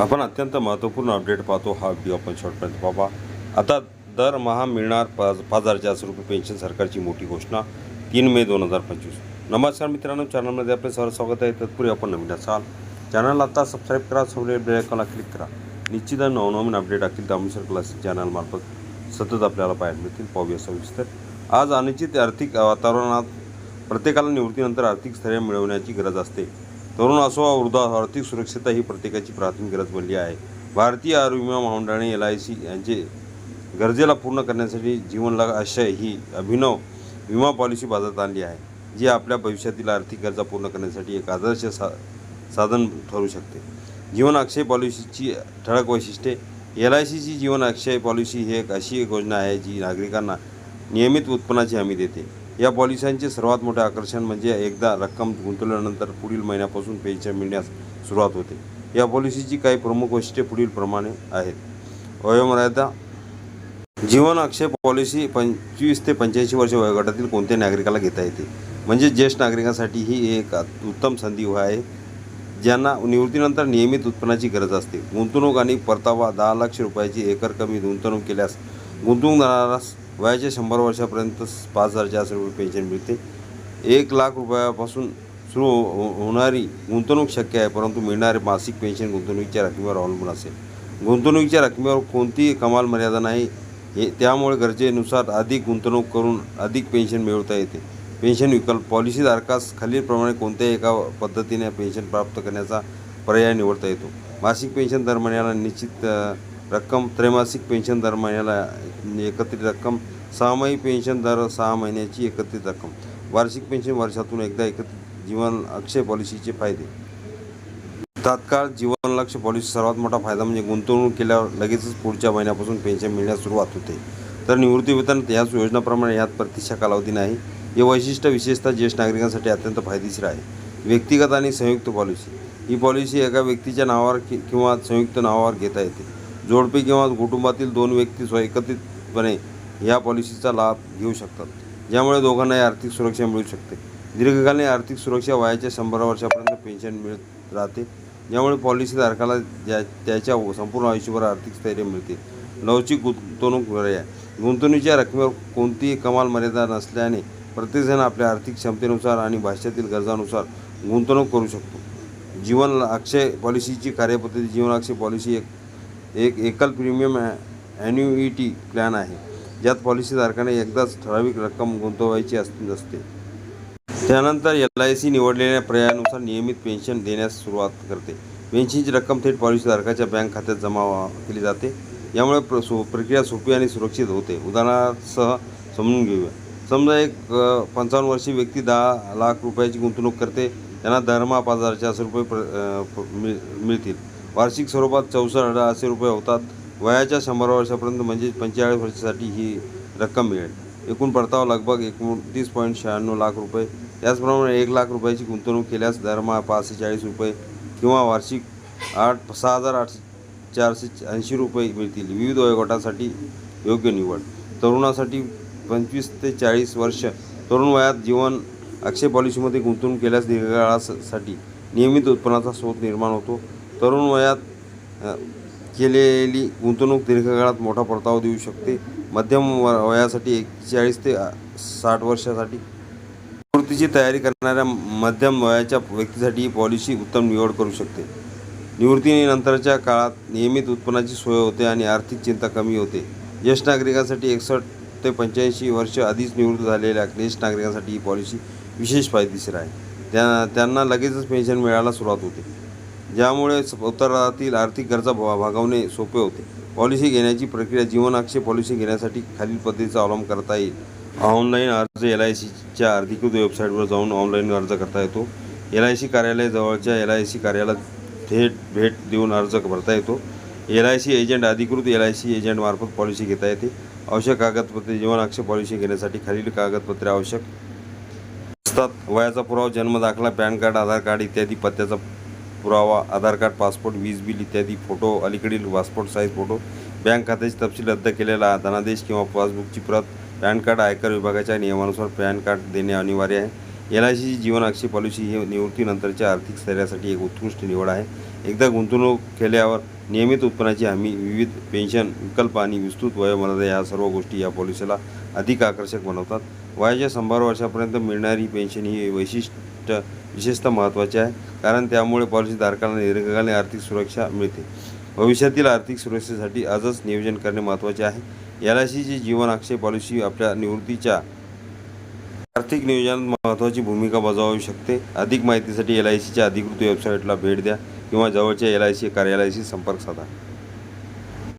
आपण अत्यंत महत्त्वपूर्ण अपडेट पाहतो. हा व्हिडिओ आपण शॉर्टपर्यंत पाहा. आता दरमहा मिळणार पाच पाच हजार चारशे रुपये पेन्शन सरकारची मोठी घोषणा तीन मे दोन हजार पंचवीस. नमस्कार मित्रांनो चॅनलमध्ये आपले सर्व स्वागत आहे. तत्पूर्वी आपण नवीन असाल चॅनल आता सबस्क्राईब करा सवले बेलायकॉनला क्लिक करा. निश्चित नवनवीन अपडेट असतील दामोसर क्लास चॅनलमार्फत सतत आपल्याला पाहायला मिळतील पाहूया सविस्तर. आज अनिश्चित आर्थिक वातावरणात प्रत्येकाला निवृत्तीनंतर आर्थिक स्थैर्य मिळवण्याची गरज असते. तरुण असो वा वृद्ध आर्थिक सुरक्षता ही प्रत्येकाची प्राथमिक गरज बनली आहे. भारतीय आरोग्य विमा महामंडळाने एल आय सी यांचे गरजेला पूर्ण करण्यासाठी जीवनला आशय ही अभिनव विमा पॉलिसी बाजारात आणली आहे जी आपल्या भविष्यातील आर्थिक गरजा पूर्ण करण्यासाठी एक आदर्श सा साधन ठरू शकते. जीवन अक्षय पॉलिसीची ठळक वैशिष्ट्ये एल आय सीची जीवन अक्षय पॉलिसी ही एक अशी एक योजना आहे जी नागरिकांना नियमित उत्पन्नाची हमी देते. या पॉलिशांचे सर्वात मोठे आकर्षण म्हणजे एकदा रक्कम गुंतवल्यानंतर पुढील महिन्यापासून पेन्शन मिळण्यास सुरुवात होते. या पॉलिसीची काही प्रमुख वैशिष्ट्ये पुढील प्रमाणे आहेत वयोमर्यादा जीवन अक्षय पॉलिसी पंचवीस ते पंच्याऐंशी वर्ष वयोगटातील कोणत्या नागरिकाला घेता येते. म्हणजे ज्येष्ठ नागरिकांसाठी ही एक उत्तम संधी आहे ज्यांना निवृत्तीनंतर नियमित उत्पन्नाची गरज असते. गुंतवणूक आणि परतावा दहा लाख रुपयाची एकर कमी गुंतवणूक केल्यास गुंतवणूकदारास वयाच्या शंभर वर्षापर्यंत पाच हजार चारशे रुपये पेन्शन मिळते. एक लाख रुपयापासून सुरू हो, हो होणारी गुंतवणूक शक्य आहे परंतु मिळणारे मासिक पेन्शन गुंतवणुकीच्या रकमेवर अवलंबून असेल. गुंतवणुकीच्या रकमेवर कोणतीही कमाल मर्यादा नाही हे त्यामुळे गरजेनुसार अधिक गुंतवणूक करून अधिक पेन्शन मिळवता येते. पेन्शन विकल्प पॉलिसीधारकास खालीलप्रमाणे कोणत्याही एका पद्धतीने पेन्शन प्राप्त करण्याचा पर्याय निवडता येतो. मासिक पेन्शन दर महिन्याला निश्चित रक्कम त्रैमासिक पेन्शन दर महिन्याला एकत्रित रक्कम सहामाही पेन्शन दर सहा महिन्याची एकत्रित रक्कम. वार्षिक पेन्शन वर्षातून एकदा एकत्रित जीवन अक्षय पॉलिसीचे फायदे. तात्काळ जीवन लक्ष पॉलिसी सर्वात मोठा फायदा म्हणजे गुंतवणूक केल्यावर लगेचच पुढच्या महिन्यापासून पेन्शन मिळण्यास सुरुवात होते. तर निवृत्तीवेतन याच योजनाप्रमाणे यात प्रतीक्षा कालावधी नाही. हे वैशिष्ट्य विशेषतः ज्येष्ठ नागरिकांसाठी अत्यंत फायदेशीर आहे. व्यक्तिगत आणि संयुक्त पॉलिसी. ही पॉलिसी एका व्यक्तीच्या नावावर कि किंवा संयुक्त नावावर घेता येते. जोडपे किंवा कुटुंबातील दोन व्यक्ती स्व एकत्रितपणे या पॉलिसीचा लाभ घेऊ शकतात ज्यामुळे दोघांनाही आर्थिक सुरक्षा मिळू शकते. दीर्घकालीन आर्थिक सुरक्षा वयाच्या शंभर वर्षापर्यंत पेन्शन मिळत राहते ज्यामुळे पॉलिसीधारकाला ज्या त्याच्या संपूर्ण आयुष्यभर आर्थिक स्थैर्य मिळते. लवचिक गुंतवणूक पर्याय गुंतवणुकीच्या रकमेवर कोणतीही कमाल मर्यादा नसल्याने प्रत्येकजण आपल्या आर्थिक क्षमतेनुसार आणि भाषेतील गरजानुसार गुंतवणूक करू शकतो. जीवन अक्षय पॉलिसीची कार्यपद्धती जीवन अक्षय पॉलिसी एक एक एकल प्रीमियम ॲन्युइटी प्लॅन आहे. ज्यात पॉलिसीधारकाने एकदाच ठराविक रक्कम गुंतवायची अस असते त्यानंतर एल आय सी निवडलेल्या पर्यायानुसार नियमित पेन्शन देण्यास सुरुवात करते. पेन्शनची रक्कम थेट पॉलिसीधारकाच्या बँक खात्यात जमा केली जाते. यामुळे प्र सो प्रक्रिया सोपी आणि सुरक्षित होते. उदाहरणासह समजून घेऊया. समजा एक पंचावन्न वर्षीय व्यक्ती दहा लाख रुपयाची गुंतवणूक करते. त्यांना दरमहा पाच हजार चारशे रुपये प्र मिळ मिळतील. वार्षिक स्वरूपात चौसष्ट हजार असे रुपये होतात. वयाच्या शंभर वर्षापर्यंत म्हणजे पंचेचाळीस वर्षासाठी ही रक्कम मिळेल. एकूण परतावा लगभग एकोणतीस पॉईंट शहाण्णव लाख रुपये. त्याचप्रमाणे एक लाख रुपयाची गुंतवणूक केल्यास दरमहा पाचशे चाळीस रुपये किंवा वार्षिक आठ सहा हजार आठशे चारशे ऐंशी रुपये मिळतील. विविध वयोगटासाठी योग्य निवड. तरुणासाठी पंचवीस ते चाळीस वर्ष. तरुण वयात जीवन अक्षय पॉलिसीमध्ये गुंतवणूक केल्यास दीर्घकाळासाठी नियमित उत्पन्नाचा स्रोत निर्माण होतो. तरुण वयात केलेली गुंतवणूक दीर्घकाळात मोठा परतावा देऊ शकते. मध्यम व- वयासाठी एकचाळीस ते साठ वर्षासाठी. निवृत्तीची तयारी करणाऱ्या मध्यम वयाच्या व्यक्तीसाठी ही पॉलिसी उत्तम निवड करू शकते. निवृत्तीनंतरच्या काळात नियमित उत्पन्नाची सोय होते आणि आर्थिक चिंता कमी होते. ज्येष्ठ नागरिकांसाठी एकसष्ट ते पंच्याऐंशी वर्ष आधीच निवृत्त झालेल्या ज्येष्ठ नागरिकांसाठी ही पॉलिसी विशेष फायदेशीर आहे. त्या त्यांना लगेचच पेन्शन मिळायला सुरुवात होते. ज्यामुळे उत्तरातील आर्थिक गरजा भा- भागवणे सोपे होते. पॉलिसी घेण्याची प्रक्रिया जीवनाक्षे पॉलिसी घेण्यासाठी खालील पद्धतीचा अवलंब करता येईल. ऑनलाईन अर्ज एल आय सीच्या अधिकृत वेबसाईटवर जाऊन ऑनलाईन अर्ज करता येतो. एल आय सी कार्यालयाजवळच्या एल आय सी कार्यालयात थेट भेट देऊन अर्ज भरता येतो. एल आय सी एजंट अधिकृत एल आय सी एजंटमार्फत पॉलिसी घेता येते. आवश्यक कागदपत्रे जीवनाक्ष पॉलिसी घेण्यासाठी खालील कागदपत्रे आवश्यक असतात. वयाचा पुरावा जन्म दाखला पॅन कार्ड आधार कार्ड इत्यादी पत्त्याचा पुरावा आधार कार्ड पासपोर्ट वीज बिल इत्यादी फोटो अलीकडील पासपोर्ट साईज फोटो बँक खात्याची तपशील रद्द केलेला धनादेश किंवा पासबुकची प्रत पॅन कार्ड आयकर विभागाच्या नियमानुसार पॅन कार्ड देणे अनिवार्य आहे एल आय सीची जीवन अक्षय पॉलिसी ही निवृत्तीनंतरच्या आर्थिक स्थैर्यासाठी एक उत्कृष्ट निवड आहे एकदा गुंतवणूक केल्यावर नियमित उत्पन्नाची हमी विविध पेन्शन विकल्प आणि विस्तृत वयोमर्यादा या सर्व गोष्टी या पॉलिसीला अधिक आकर्षक बनवतात वयाच्या शंभर वर्षापर्यंत मिळणारी पेन्शन ही वैशिष्ट्य विशेषतः महत्त्वाचे आहे. कारण त्यामुळे पॉलिसीधारकांना दीर्घकालीन आर्थिक सुरक्षा मिळते. भविष्यातील आर्थिक सुरक्षेसाठी आजच नियोजन करणे महत्त्वाचे आहे. एल आय सीची जीवन अक्षय पॉलिसी आपल्या निवृत्तीच्या आर्थिक नियोजनात महत्त्वाची भूमिका बजावू शकते. अधिक माहितीसाठी एल आय सीच्या अधिकृत वेबसाईटला भेट द्या किंवा जवळच्या एल आय सी कार्यालयाशी संपर्क साधा.